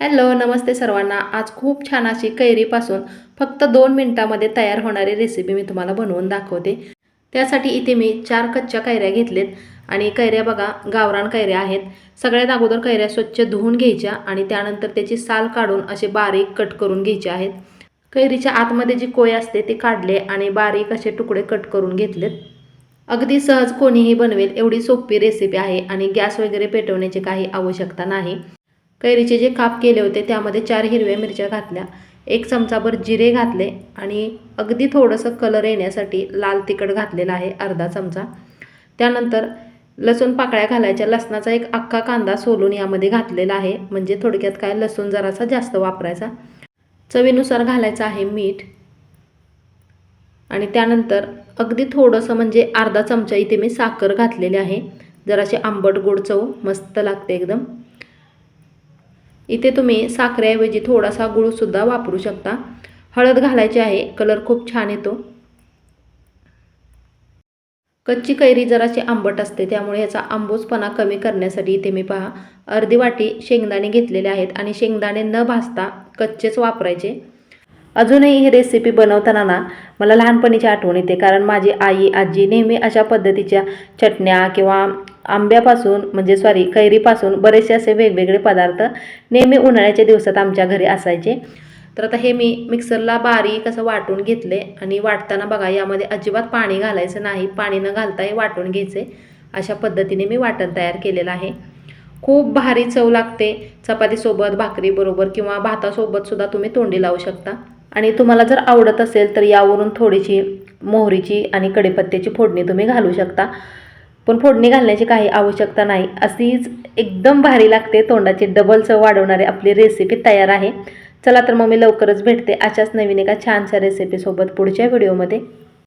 Hello नमस्ते सर्वांना. आज खूप छान अशी कैरीपासून फक्त दोन मिनटामध्ये तयार होणारी रेसिपी मी तुम्हाला बनवून दाखवते. त्यासाठी इथे मी चार कच्च्या कैऱ्या घेतलेत आणि कैऱ्या बघा गावरान कैऱ्या आहेत. सगळ्यात अगोदर कैऱ्या स्वच्छ धुवून घ्यायच्या आणि त्यानंतर त्याची साल काढून असे बारीक कट करून घ्यायचे आहेत. कैरीच्या आतमध्ये जी कोय असते ते काढले आणि बारीक असे तुकडे कट करून घेतलेत. अगदी सहज कोणीही बनवेल एवढी सोपी रेसिपी आहे आणि गॅस वगैरे पेटवण्याची काही आवश्यकता नाही. कैरीचे जे काप केले होते त्यामध्ये चार हिरव्या मिरच्या घातल्या. एक चमचाभर जिरे घातले आणि अगदी थोडंसं कलर येण्यासाठी लाल तिखट घातलेलं आहे अर्धा चमचा. त्यानंतर लसूण पाकळ्या घालायच्या. लसणाचा एक अख्खा कांदा सोलून यामध्ये घातलेला आहे. म्हणजे थोडक्यात काय? लसूण जरासा जास्त वापरायचा. चवीनुसार घालायचं आहे मीठ. आणि त्यानंतर अगदी थोडंसं म्हणजे अर्धा चमचा इथे मी साखर घातलेली आहे. जराशी आंबट गोड चव मस्त लागते एकदम. इथे तुम्ही साखरेऐवजी थोडासा गुळसुद्धा वापरू शकता. हळद घालायची आहे कलर खूप छान येतो. कच्ची कैरी जराशी आंबट असते त्यामुळे ह्याचा आंबूसपणा कमी करण्यासाठी इथे मी पहा अर्धी वाटी शेंगदाणे घेतलेले आहेत आणि शेंगदाणे न भाजता कच्चेच वापरायचे. अजूनही ही रेसिपी बनवताना ना मला लहानपणीची आठवण येते कारण माझी आई आजी नेहमी अशा पद्धतीच्या चटण्या किंवा आंब्यापासून म्हणजे सॉरी कैरीपासून बरेचसे असे वेगवेगळे पदार्थ नेहमी उन्हाळ्याच्या दिवसात आमच्या घरी असायचे. तर आता हे मी मिक्सरला बारीक असं वाटून घेतले आणि वाटताना बघा यामध्ये अजिबात पाणी घालायचं नाही. पाणी न घालता हे वाटून घ्यायचे. अशा पद्धतीने मी वाटण तयार केलेलं आहे. खूप भारी चव लागते. चपातीसोबत भाकरीबरोबर किंवा भातासोबत सुद्धा तुम्ही तोंडी लावू शकता. आणि तुम्हाला जर आवडत असेल तर यावरून थोडीशी मोहरीची आणि कढीपत्त्याची फोडणी तुम्ही घालू शकता. पण फोडणी घालण्याची काही आवश्यकता नाही. अशीच एकदम भारी लागते. तोंडाची डबल चव वाढवणारी आपली रेसिपी तयार आहे. चला तर मग मी लवकरच भेटते अशाच नवीन एका छानशा रेसिपीसोबत पुढच्या व्हिडिओमध्ये